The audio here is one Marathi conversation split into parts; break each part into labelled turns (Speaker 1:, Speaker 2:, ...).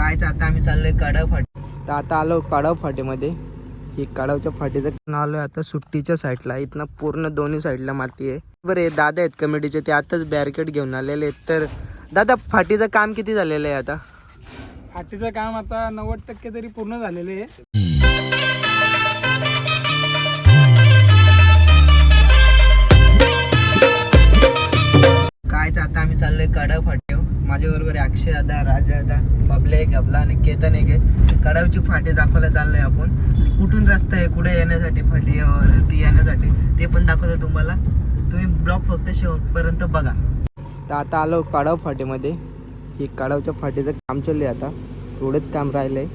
Speaker 1: कायच आता आम्ही चाललोय कडाव फाटी. तर आता आलो कडाव फाटीमध्ये. ही कडावच्या फाटीचं आलोय आता सुट्टीच्या साईडला. इथनं पूर्ण दोन्ही साईडला माती आहे. बरं हे दादा आहेत कमिटीचे ते आताच बॅरिकेड घेऊन आलेले आहेत. तर दादा फाटीचं काम किती झालेलं आहे आता?
Speaker 2: फाटीचं काम आता नव्वद टक्के तरी पूर्ण झालेले आहे.
Speaker 1: माझ्याबरोबर आहे अक्षय आदा राजा आदा बबले एक आपला आणि केतन एक आहे. कडावची फाटी दाखवायला चाललोय आपण. कुठून रस्ता आहे कुठे येण्यासाठी फाटी ती येण्यासाठी ते पण दाखवतो तुम्हाला. तुम्ही ब्लॉक फक्त शेवटपर्यंत बघा. तर आता आलो कडाव फाटीमध्ये. ही कडावच्या फाटीचं काम चाललंय आता. थोडंच काम राहिलंय.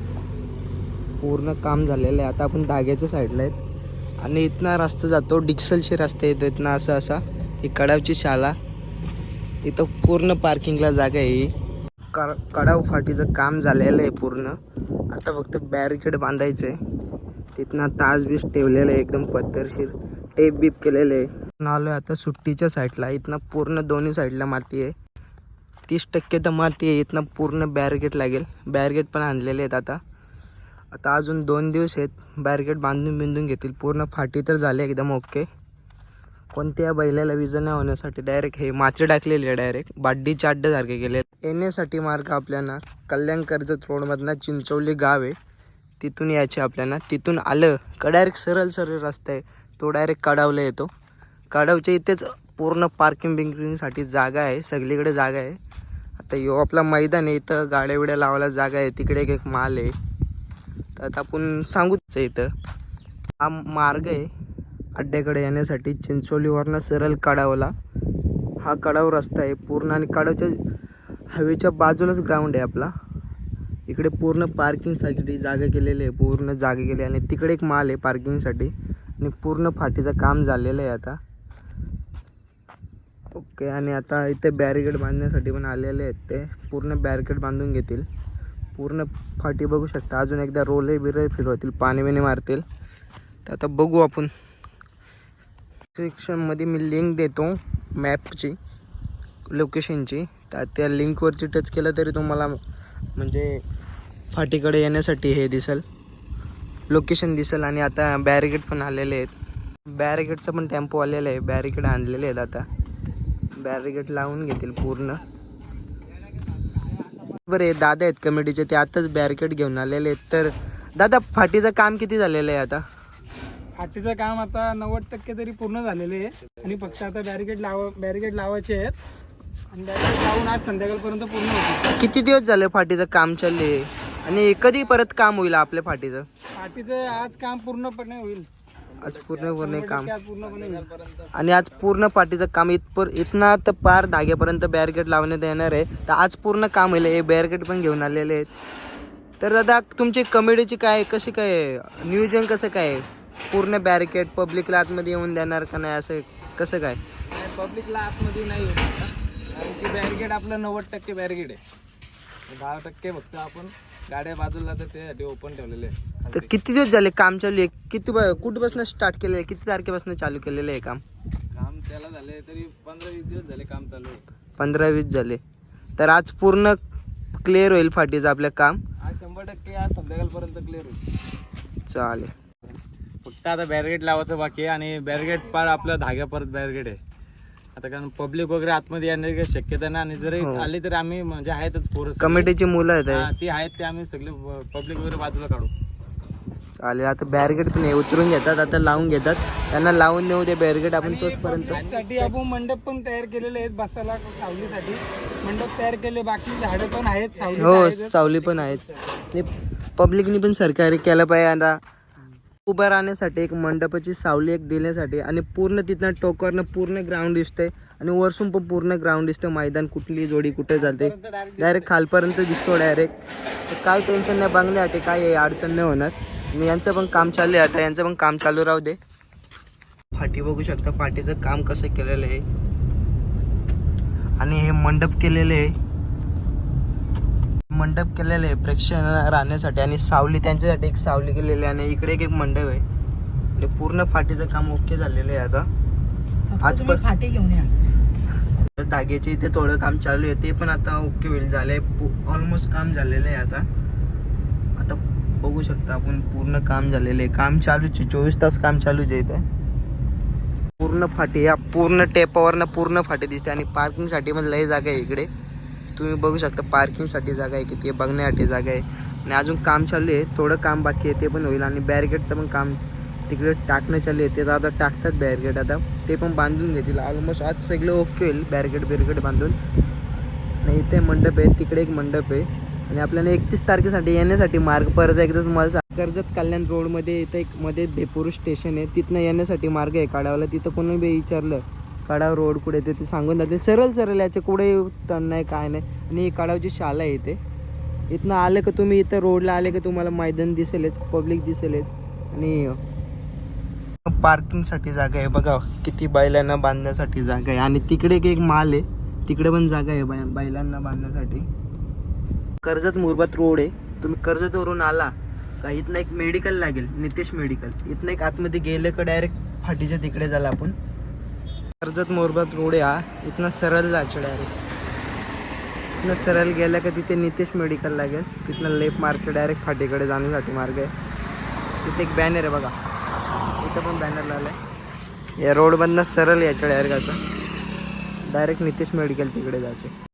Speaker 1: पूर्ण काम झालेलं आहे. आता आपण धाग्याच्या साईडला आहेत. आणि इथनं रस्ता जातो. डिक्सलशी रस्ता येतो इथनं असं असा ही कडावची शाळा. इथं पूर्ण पार्किंगला जागा आहे. ही क कडाव फाटीचं काम झालेलं आहे पूर्ण. आता फक्त बॅरिकेड बांधायचं आहे तिथनं तास बीस ठेवलेलं आहे एकदम पद्धतशीर टेप बीप केलेलं आहे. आलो आता सुट्टीच्या साईडला इथनं पूर्ण दोन्ही साईडला माती आहे. तीस टक्के तर माती आहे. इथनं पूर्ण बॅरिकेड लागेल. बॅरिकेड पण आणलेले आहेत आता. आता अजून दोन दिवस आहेत. बॅरिकेड बांधून बिंधून घेतील. पूर्ण फाटी तर झाली एकदम ओके कोणत्या बैलाला विजा नाही होण्यासाठी डायरेक्ट हे माती टाकलेले आहे डायरेक्ट बाड्डीच्या अड्ड्यासारखे गेले येण्यासाठी मार्ग आपल्याला कल्याण कर्जत रोडमधनं चिंचवली गाव आहे. तिथून यायचे आपल्याला. तिथून आलं का डायरेक्ट सरळ सरळ रस्ता आहे. तो डायरेक्ट कडावला येतो. कडावच्या इथेच पूर्ण पार्किंग बिंकिंगसाठी जागा आहे. सगळीकडे जागा आहे. आता यो आपला मैदान आहे इथं. गाड्या बिड्या लावायला जागा आहे. तिकडे एक एक माल आहे. तर आता आपण सांगूच इथं. हा मार्ग आहे. अड्ड्याकडे येण्यासाठी चिंचोलीवरनं सरळ कडावला हा कडाव रस्ता आहे. पूर्ण आणि कडावच्या हवेच्या बाजूलाच ग्राउंड आहे आपला. इकडे पूर्ण पार्किंगसाठी जागा केलेली आहे. पूर्ण जागा केली आणि तिकडे एक माल आहे पार्किंगसाठी आणि पूर्ण फाटीचं काम झालेलं आहे आता. ओके आणि आता इथे बॅरिकेड बांधण्यासाठी पण आलेले आहेत ते. पूर्ण बॅरिकेड बांधून घेतील. पूर्ण फाटी बघू शकता. अजून एकदा रोले बिरे फिरवतील. पाणी बिणी मारतील. तर आता बघू आपण. डिस्क्रिप्शनमध्ये मी लिंक देतो मॅपची लोकेशनची तर त्या लिंकवरती टच केलं तरी तुम्हाला म्हणजे फाटीकडे येण्यासाठी हे दिसेल. लोकेशन दिसेल आणि आता बॅरिकेड पण आलेले आहेत. बॅरिकेडचं पण टेम्पो आलेलं आहे. बॅरिकेड आणलेले आहेत आता. बॅरिकेड लावून घेतील पूर्ण. बरं दादा आहेत कमिटीचे ते आताच बॅरिकेड घेऊन आलेले आहेत. तर दादा फाटीचं काम किती झालेलं आहे आता?
Speaker 2: फाटीचं काम आता नव्वद टक्के तरी पूर्ण झालेले आहे. आणि फक्त आता बॅरिकेड लावा बॅरिकेड लावायचे आहेत. आणि बॅरिकेड लावून आज संध्याकाळपर्यंत पूर्ण
Speaker 1: किती दिवस झाले फाटीचं काम चालले? आणि कधी परत काम होईल आपल्या फाटीचं?
Speaker 2: फाटीचं आज काम पूर्णपणे होईल.
Speaker 1: आज पूर्णपणे काम.
Speaker 2: आज पूर्णपणे होईल.
Speaker 1: आणि आज पूर्ण पाठीचं काम इथपर इथना तर पार धाग्यापर्यंत बॅरिकेड लावण्यात येणार आहे. तर आज पूर्ण काम होईल. हे बॅरिकेड पण घेऊन आलेले आहेत. तर दादा तुमची कमेडीची काय कशी काय आहे? नियोजन कसं काय आहे? पूर्ण बॅरिकेड पब्लिकला आतमध्ये येऊन देणार का नाही असं कसं काय?
Speaker 2: पब्लिकला आतमध्ये नाही आता. कारण की बॅरिकेड आपलं नव्वद टक्के बॅरिकेड आहे. दहा टक्के फक्त आपण गाड्या बाजूला तर त्यासाठी ओपन ठेवलेले आहे
Speaker 1: तर किती दिवस झाले काम चालू आहे? किती कुठपासून स्टार्ट केलेलं आहे? किती तारखेपासून चालू केलेलं आहे काम?
Speaker 2: काम त्याला झाले तरी पंधरा वीस दिवस झाले काम चालू आहे.
Speaker 1: पंधरा वीस झाले. तर आज पूर्ण क्लिअर होईल फाटीचं आपलं काम?
Speaker 2: आज शंभर टक्के आज संध्याकाळपर्यंत क्लिअर होईल.
Speaker 1: चालेल.
Speaker 2: फक्त आता बॅरिकेड लावायचं बाकी आहे आणि बॅरिकेड पार आपलं धाग्या परत बॅरिकेड आहे. आता कारण पब्लिक वगैरे आतमध्ये येण्याची काही शक्यता नाही आणि जरी
Speaker 1: हो.
Speaker 2: आली तरी आम्ही म्हणजे आहेतच पोरं सगळे.
Speaker 1: कमिटीची मुलं आहेत
Speaker 2: हा,
Speaker 1: हे.
Speaker 2: ती आहेत ते आम्ही सगळे पब्लिक वगैरे बाजूला काढू.
Speaker 1: चालेल आता बॅरिकेड पण हे उतरून घेतात आता लावून घेतात. त्यांना लावून देऊ दे बॅरिकेड आपण तोचपर्यंत.
Speaker 2: साठी आपण मंडप पण तयार केलेले आहेत बसायला सावलीसाठी. मंडप तयार केले बाकी झाडं पण आहेत सावली
Speaker 1: हो सावली पण आहेत. पब्लिकनी पण सरकारी केलं पाहिजे आता. उभं राहण्यासाठी एक मंडपाची सावली एक देण्यासाठी आणि पूर्ण तिथनं टोकरनं पूर्ण ग्राउंड दिसतंय आणि वरसून पण पूर्ण ग्राउंड दिसतं मैदान कुठली जोडी कुठे जाते डायरेक्ट खालपर्यंत दिसतो डायरेक्ट काय टेन्शन नाही बघण्यासाठी काय आहे, अडचण नाही होणार. आणि यांचं पण काम चालू आहे आता यांचं पण काम चालू राहू दे. फाटी बघू शकता फाटीचं काम कसं केलेलं आहे. आणि हे मंडप केलेले आहे. मंडप केलेले आहे प्रेक्षण राहण्यासाठी आणि सावली त्यांच्यासाठी एक सावली केलेली आहे आणि इकडे एक एक मंडप आहे. आणि पूर्ण फाटीचं काम ओके झालेलं आहे आता. आज पण
Speaker 2: फाटी घेऊन या.
Speaker 1: धाग्याचे इथे थोडं काम चालू आहे ते पण आता ओके होईल. झालंय ऑलमोस्ट काम झालेलं आहे आता. आता बघू शकता आपण पूर्ण काम झालेलं आहे. काम चालूच आहे. चोवीस तास काम चालूच आहे इथे. पूर्ण फाटी या पूर्ण टेपावरनं पूर्ण फाटी दिसते आणि पार्किंगसाठी पण लय जागा आहे इकडे. तुम्ही बघू शकता पार्किंगसाठी जागा आहे किती आहे बघण्यासाठी जागा आहे. आणि अजून काम चालू आहे थोडं काम बाकी आहे ते पण होईल. आणि बॅरिगेटचं पण काम तिकडे टाकणं चालू आहे ते तर आता टाकतात बॅरिगेट आता. ते पण बांधून घेतील. ऑलमोस्ट आज सगळं ओके होईल बॅरिगेट बिरगेट बांधून. आणि इथे मंडप आहे तिकडे एक मंडप आहे. आणि आपल्याला एकतीस तारखेसाठी येण्यासाठी मार्ग परत एकदा तुम्हाला कर्जत कल्याण रोडमध्ये इथं एक मध्ये भेपूर स्टेशन आहे. तिथनं येण्यासाठी मार्ग आहे काढावाला. तिथं कोणी विचारलं कडाव रोड कुठे येते ते सांगून जाते. सरळ सरळ याचे कुठे तण नाही काय नाही. आणि कडावची शाला शाळा आहे इथे. इथनं आलं का तुम्ही इथं रोडला आले का तुम्हाला मैदान दिसेलच पब्लिक दिसेलच. आणि पार्किंगसाठी जागा आहे. बघा किती बैलांना बांधण्यासाठी जागा आहे. आणि तिकडे एक माल आहे. तिकडे पण जागा आहे बै बैलांना बांधण्यासाठी. कर्जत मुरबात रोड आहे. तुम्ही कर्जतवरून आला का इथनं एक मेडिकल लागेल. नितेश मेडिकल इथनं एक आतमध्ये गेलं का डायरेक्ट फाटीच्या तिकडे झाला आपण. कर्जत मोरबात रोड हा इथनं सरळ जायचं डायरेक्ट इथनं सरळ गेलं का तिथे नितेश मेडिकल लागेल. तिथनं लेफ्ट मार्केट डायरेक्ट फाटीकडे जाण्यासाठी मार्ग आहे. तिथे एक बॅनर आहे बघा. इथं पण बॅनर लावला आहे या रोडमधनं सरळ यायचं डायरेक्ट असं. डायरेक्ट नितेश मेडिकल तिकडे जायचे